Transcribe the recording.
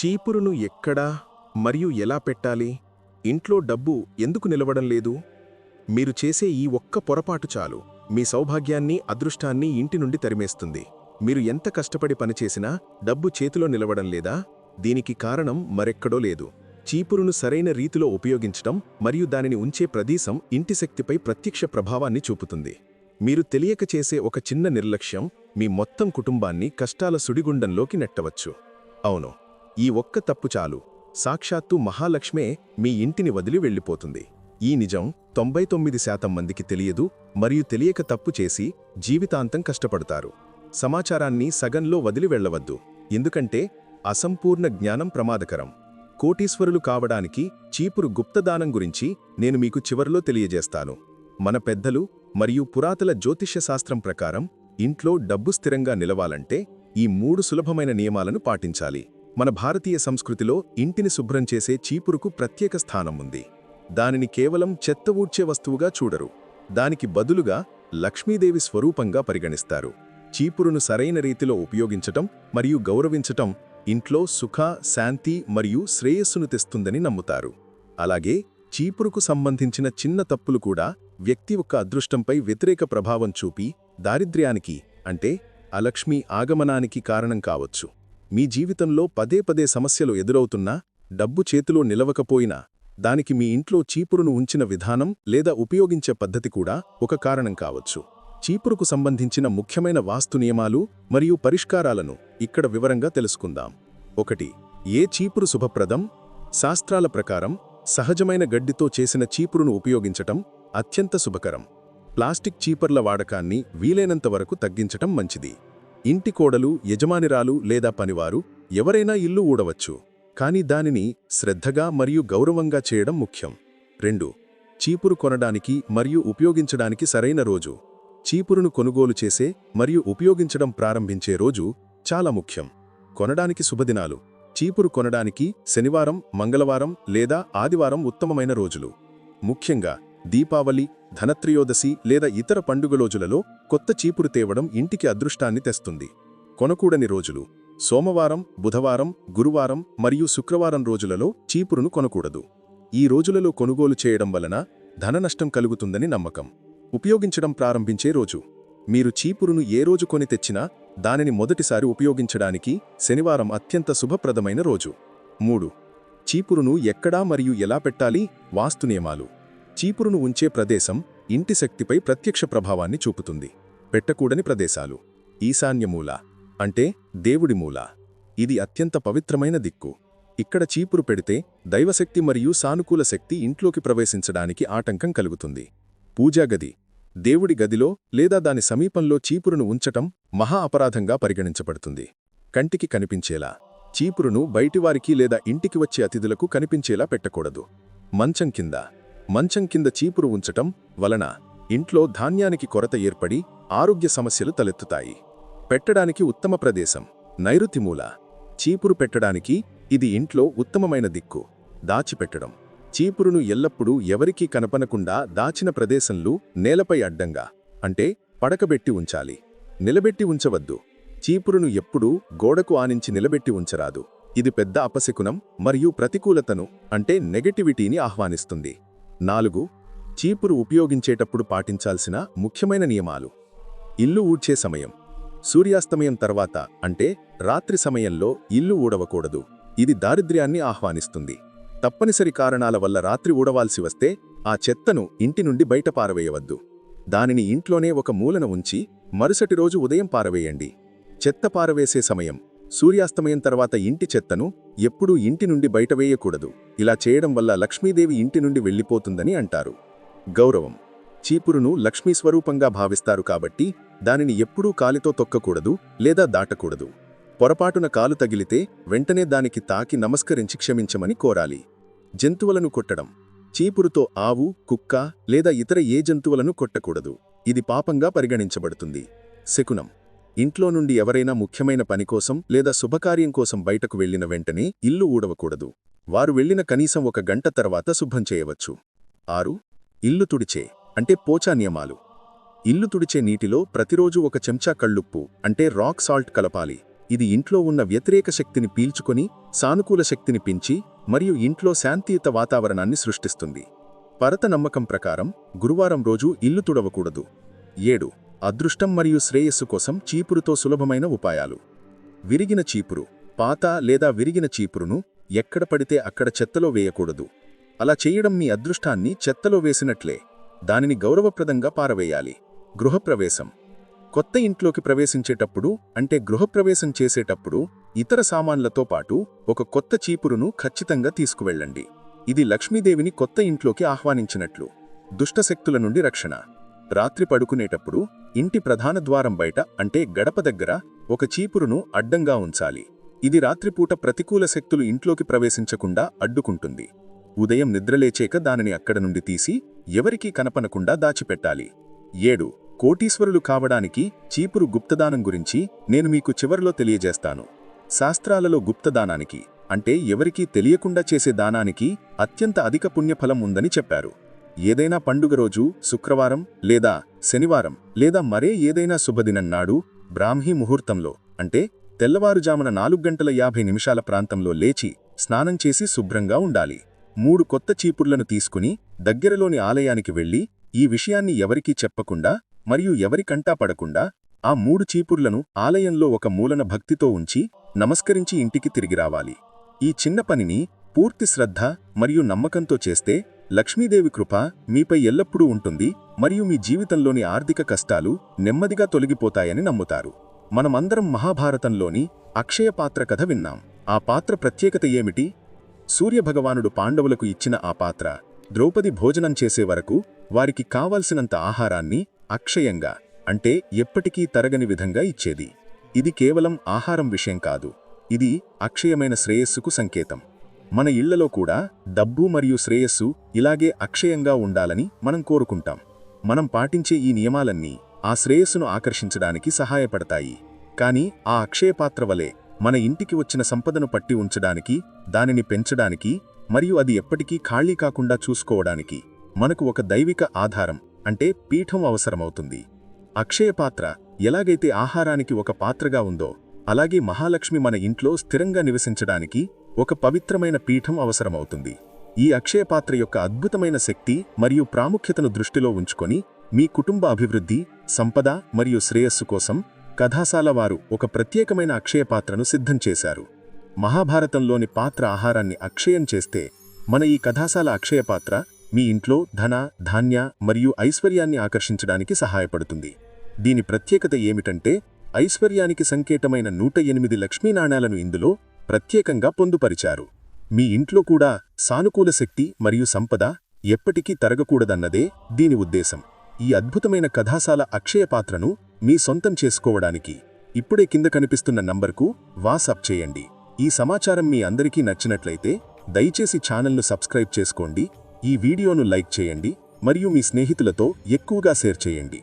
చీపురును ఎక్కడా? మరియు ఎలా పెట్టాలి? ఇంట్లో డబ్బు ఎందుకు నిలవడం లేదు? మీరు చేసే ఈ ఒక్క పొరపాటు చాలు. మీ సౌభాగ్యాన్ని అదృష్టాన్ని ఇంటి నుండి తరిమేస్తుంది. మీరు ఎంత కష్టపడి పనిచేసినా డబ్బు చేతిలో నిలవడం లేదా? దీనికి కారణం మరెక్కడో లేదు. చీపురును సరైన రీతిలో ఉపయోగించటం మరియు దానిని ఉంచే ప్రదేశం ఇంటి శక్తిపై ప్రత్యక్ష ప్రభావాన్ని చూపుతుంది. మీరు తెలియక చేసే ఒక చిన్న నిర్లక్ష్యం మీ మొత్తం కుటుంబాన్ని కష్టాల సుడిగుండంలోకి నెట్టవచ్చు. అవును. ఈ ఒక్క తప్పు చాలు. సాక్షాత్తు మహాలక్ష్మే మీ ఇంటిని వదిలి వెళ్ళిపోతుంది. ఈ నిజం తొంభై తొమ్మిది శాతం మందికి తెలియదు మరియు తెలియక తప్పు చేసి జీవితాంతం కష్టపడతారు. సమాచారాన్ని సగంలో వదిలి వెళ్ళవద్దు. ఎందుకంటే అసంపూర్ణ జ్ఞానం ప్రమాదకరం. కోటీశ్వరులు కావడానికి చీపురు గుప్తదానం గురించి నేను మీకు చివరిలో తెలియజేస్తాను. మన పెద్దలు మరియు పురాతన జ్యోతిష్యశాస్త్రం ప్రకారం ఇంట్లో డబ్బు స్థిరంగా నిలవాలంటే ఈ మూడు సులభమైన నియమాలను పాటించాలి. మన భారతీయ సంస్కృతిలో ఇంటిని శుభ్రం చేసే చీపురుకు ప్రత్యేక స్థానం ఉంది దానిని కేవలం చెత్త ఊడ్చే వస్తువుగా చూడరు. దానికి బదులుగా లక్ష్మీదేవి స్వరూపంగా పరిగణిస్తారు. చీపురును సరైన రీతిలో ఉపయోగించటం మరియు గౌరవించటం ఇంట్లో సుఖ శాంతి మరియు శ్రేయస్సును తెస్తుందని నమ్ముతారు. అలాగే చీపురుకు సంబంధించిన చిన్న తప్పులు కూడా వ్యక్తి యొక్క అదృష్టంపై వ్యతిరేక ప్రభావం చూపి దారిద్ర్యానికి అంటే అలక్ష్మి ఆగమనానికి కారణం కావచ్చు. మీ జీవితంలో పదే పదే సమస్యలు ఎదురవుతున్నా డబ్బు చేతిలో నిలవకపోయినా దానికి మీ ఇంట్లో చీపురును ఉంచిన విధానం లేదా ఉపయోగించే పద్ధతి కూడా ఒక కారణం కావచ్చు. చీపురుకు సంబంధించిన ముఖ్యమైన వాస్తు నియమాలు మరియు పరిష్కారాలను ఇక్కడ వివరంగా తెలుసుకుందాం. ఒకటి ఏ చీపురు శుభప్రదం? శాస్త్రాల ప్రకారం సహజమైన గడ్డితో చేసిన చీపురును ఉపయోగించటం అత్యంత శుభకరం. ప్లాస్టిక్ చీపర్ల వాడకాన్ని వీలైనంత వరకు తగ్గించటం మంచిది. ఇంటి కోడలు యజమానిరాలు లేదా పనివారు ఎవరైనా ఇల్లు ఊడవచ్చు. కానీ దానిని శ్రద్ధగా మరియు గౌరవంగా చేయడం ముఖ్యం. రెండు చీపురు కొనడానికి మరియు ఉపయోగించడానికి సరైన రోజు. చీపురును కొనుగోలు చేసే మరియు ఉపయోగించడం ప్రారంభించే రోజు చాలా ముఖ్యం. కొనడానికి శుభదినాలు. చీపురు కొనడానికి శనివారం మంగళవారం లేదా ఆదివారం ఉత్తమమైన రోజులు. ముఖ్యంగా దీపావళి ధనత్రయోదశి లేదా ఇతర పండుగ రోజులలో కొత్త చీపురు తేవడం ఇంటికి అదృష్టాన్ని తెస్తుంది. కొనకూడని రోజులు సోమవారం బుధవారం గురువారం మరియు శుక్రవారం రోజులలో చీపురును కొనకూడదు. ఈ రోజులలో కొనుగోలు చేయడం వలన ధననష్టం కలుగుతుందని నమ్మకం. ఉపయోగించడం ప్రారంభించే రోజు. మీరు చీపురును ఏ రోజు కొని తెచ్చినా దానిని మొదటిసారి ఉపయోగించడానికి శనివారం అత్యంత శుభప్రదమైన రోజు. మూడు. చీపురును ఎక్కడా మరియు ఎలా పెట్టాలి? వాస్తు నియమాలు. చీపురును ఉంచే ప్రదేశం ఇంటి శక్తిపై ప్రత్యక్ష ప్రభావాన్ని చూపుతుంది. పెట్టకూడని ప్రదేశాలు. ఈశాన్యమూల అంటే దేవుడి మూల. ఇది అత్యంత పవిత్రమైన దిక్కు. ఇక్కడ చీపురు పెడితే దైవశక్తి మరియు సానుకూల శక్తి ఇంట్లోకి ప్రవేశించడానికి ఆటంకం కలుగుతుంది. పూజాగది దేవుడి గదిలో లేదా దాని సమీపంలో చీపురును ఉంచటం మహా అపరాధంగా పరిగణించబడుతుంది. కంటికి కనిపించేలా. చీపురును బయటివారికి లేదా ఇంటికి వచ్చే అతిథులకు కనిపించేలా పెట్టకూడదు. మంచం కింద. మంచం కింద చీపురు ఉంచటం వలన ఇంట్లో ధాన్యానికి కొరత ఏర్పడి ఆరోగ్య సమస్యలు తలెత్తుతాయి. పెట్టడానికి ఉత్తమ ప్రదేశం నైరుతిమూల చీపురు పెట్టడానికి ఇది ఇంట్లో ఉత్తమమైన దిక్కు. దాచిపెట్టడం. చీపురును ఎల్లప్పుడూ ఎవరికీ కనపనకుండా దాచిన ప్రదేశంలో నేలపై అడ్డంగా అంటే పడకబెట్టి ఉంచాలి. నిలబెట్టి ఉంచవద్దు. చీపురును ఎప్పుడూ గోడకు ఆనించి నిలబెట్టి ఉంచరాదు. ఇది పెద్ద అపశకునం మరియు ప్రతికూలతను అంటే నెగటివిటీని ఆహ్వానిస్తుంది. నాలుగు చీపురు ఉపయోగించేటప్పుడు పాటించాల్సిన ముఖ్యమైన నియమాలు. ఇల్లు ఊడ్చే సమయం. సూర్యాస్తమయం తర్వాత అంటే రాత్రి సమయంలో ఇల్లు ఊడవకూడదు. ఇది దారిద్ర్యాన్ని ఆహ్వానిస్తుంది. తప్పనిసరి కారణాల వల్ల రాత్రి ఊడవాల్సి వస్తే ఆ చెత్తను ఇంటి నుండి బయట పారవేయవద్దు. దానిని ఇంట్లోనే ఒక మూలన ఉంచి మరుసటి రోజు ఉదయం పారవేయండి. చెత్త పారవేసే సమయం. సూర్యాస్తమయం తర్వాత ఇంటి చెత్తను ఎప్పుడూ ఇంటి నుండి బయట వేయకూడదు. ఇలా చేయడం వల్ల లక్ష్మీదేవి ఇంటి నుండి వెళ్ళిపోతుందని అంటారు. గౌరవం. చీపురును లక్ష్మీ స్వరూపంగా భావిస్తారు కాబట్టి దానిని ఎప్పుడూ కాలితో తొక్కకూడదు లేదా దాటకూడదు. పొరపాటున కాలు తగిలితే వెంటనే దానికి తాకి నమస్కరించి క్షమించమని కోరాలి. జంతువులను కొట్టడం. చీపురుతో ఆవు కుక్క లేదా ఇతర ఏ జంతువులను కొట్టకూడదు. ఇది పాపంగా పరిగణించబడుతుంది. శకునం. ఇంట్లో నుండి ఎవరైనా ముఖ్యమైన పని కోసం లేదా శుభకార్యం కోసం బయటకు వెళ్ళిన వెంటనే ఇల్లు ఊడవకూడదు. వారు వెళ్ళిన కనీసం ఒక గంట తర్వాత శుభ్రం చేయవచ్చు. ఆరు ఇల్లు తుడిచే అంటే పోచా నియమాలు. ఇల్లు తుడిచే నీటిలో ప్రతిరోజు ఒక చెంచా కళ్ళుప్పు అంటే రాక్ సాల్ట్ కలపాలి. ఇది ఇంట్లో ఉన్న వ్యతిరేక శక్తిని పీల్చుకొని సానుకూల శక్తిని పెంచి మరియు ఇంట్లో శాంతియుత వాతావరణాన్ని సృష్టిస్తుంది. పరత నమ్మకం ప్రకారం గురువారం రోజు ఇల్లు తుడవకూడదు. ఏడు అదృష్టం మరియు శ్రేయస్సు కోసం చీపురుతో సులభమైన ఉపాయాలు. విరిగిన చీపురు పాత లేదా విరిగిన చీపురును ఎక్కడ పడితే అక్కడ చెత్తలో వేయకూడదు. అలా చేయడం మీ అదృష్టాన్ని చెత్తలో వేసినట్లే దానిని గౌరవప్రదంగా పారవేయాలి. గృహప్రవేశం. కొత్త ఇంట్లోకి ప్రవేశించేటప్పుడు అంటే గృహప్రవేశం చేసేటప్పుడు ఇతర సామాన్లతో పాటు ఒక కొత్త చీపురును ఖచ్చితంగా తీసుకువెళ్ళండి. ఇది లక్ష్మీదేవిని కొత్త ఇంట్లోకి ఆహ్వానించినట్లు. దుష్టశక్తుల నుండి రక్షణ. రాత్రి పడుకునేటప్పుడు ఇంటి ప్రధాన ద్వారం బయట అంటే గడప దగ్గర ఒక చీపురును అడ్డంగా ఉంచాలి. ఇది రాత్రిపూట ప్రతికూల శక్తులు ఇంట్లోకి ప్రవేశించకుండా అడ్డుకుంటుంది. ఉదయం నిద్రలేచేక దానిని అక్కడ నుండి తీసి ఎవరికీ కనపనకుండా దాచిపెట్టాలి. ఏడు. కోటీశ్వరులు కావడానికి చీపురు గుప్తదానం గురించి నేను మీకు చివర్లో తెలియజేస్తాను. శాస్త్రాలలో గుప్తదానానికి అంటే ఎవరికీ తెలియకుండా చేసే దానానికి అత్యంత అధిక పుణ్యఫలం ఉందని చెప్పారు. ఏదైనా పండుగ రోజు శుక్రవారం లేదా శనివారం లేదా మరే ఏదైనా శుభదినం నాడు బ్రాహ్మీ ముహూర్తంలో అంటే తెల్లవారుజామున నాలుగు గంటల యాభై నిమిషాల ప్రాంతంలో లేచి స్నానం చేసి శుభ్రంగా ఉండాలి. మూడు కొత్త చీపుర్లను తీసుకుని దగ్గరలోని ఆలయానికి వెళ్ళి ఈ విషయాన్ని ఎవరికీ చెప్పకుండా మరియు ఎవరికంటా పడకుండా ఆ మూడు చీపుర్లను ఆలయంలో ఒక మూలన భక్తితో ఉంచి నమస్కరించి ఇంటికి తిరిగి రావాలి. ఈ చిన్న పనిని పూర్తి శ్రద్ధ మరియు నమ్మకంతో చేస్తే లక్ష్మీదేవి కృప మీపై ఎల్లప్పుడూ ఉంటుంది మరియు మీ జీవితంలోని ఆర్థిక కష్టాలు నెమ్మదిగా తొలగిపోతాయని నమ్ముతారు. మనమందరం మహాభారతంలోని అక్షయ పాత్ర కథ విన్నాం. ఆ పాత్ర ప్రత్యేకత ఏమిటి? సూర్యభగవానుడు పాండవులకు ఇచ్చిన ఆ పాత్ర ద్రౌపది భోజనం చేసే వరకు వారికి కావలసినంత ఆహారాన్ని అక్షయంగా అంటే ఎప్పటికీ తరగని విధంగా ఇచ్చేది. ఇది కేవలం ఆహారం విషయం కాదు. ఇది అక్షయమైన శ్రేయస్సుకు సంకేతం. మన ఇళ్ళలో కూడా డబ్బు మరియు శ్రేయస్సు ఇలాగే అక్షయంగా ఉండాలని మనం కోరుకుంటాం. మనం పాటించే ఈ నియమాలన్నీ ఆ శ్రేయస్సును ఆకర్షించడానికి సహాయపడతాయి. కానీ ఆ అక్షయపాత్ర వలె మన ఇంటికి వచ్చిన సంపదను పట్టి ఉంచడానికి దానిని పెంచడానికి మరియు అది ఎప్పటికీ ఖాళీ కాకుండా చూసుకోవడానికి మనకు ఒక దైవిక ఆధారం అంటే పీఠం అవసరమవుతుంది. అక్షయపాత్ర ఎలాగైతే ఆహారానికి ఒక పాత్రగా ఉందో అలాగే మహాలక్ష్మి మన ఇంట్లో స్థిరంగా నివసించడానికి ఒక పవిత్రమైన పీఠం అవసరమవుతుంది. ఈ అక్షయపాత్ర యొక్క అద్భుతమైన శక్తి మరియు ప్రాముఖ్యతను దృష్టిలో ఉంచుకొని మీ కుటుంబ అభివృద్ధి సంపద మరియు శ్రేయస్సు కోసం కథాశాల వారు ఒక ప్రత్యేకమైన అక్షయపాత్రను సిద్ధం చేశారు. మహాభారతంలోని పాత్ర ఆహారాన్ని అక్షయం చేస్తే మన ఈ కథాశాల అక్షయపాత్ర మీ ఇంట్లో ధన ధాన్య మరియు ఐశ్వర్యాన్ని ఆకర్షించడానికి సహాయపడుతుంది. దీని ప్రత్యేకత ఏమిటంటే ఐశ్వర్యానికి సంకేతమైన నూట ఎనిమిది లక్ష్మీ నాణాలను ఇందులో ప్రత్యేకంగా పొందుపరిచారు. మీ ఇంట్లో కూడా సానుకూల శక్తి మరియు సంపద ఎప్పటికీ తరగకూడదన్నదే దీని ఉద్దేశం. ఈ అద్భుతమైన కథాశాల అక్షయ పాత్రను మీ సొంతం చేసుకోవడానికి ఇప్పుడే కింద కనిపిస్తున్న నంబర్కు వాట్సాప్ చేయండి. ఈ సమాచారం మీ అందరికీ నచ్చినట్లయితే దయచేసి ఛానల్ను సబ్స్క్రైబ్ చేసుకోండి. ఈ వీడియోను లైక్ చేయండి మరియు మీ స్నేహితులతో ఎక్కువగా షేర్ చేయండి.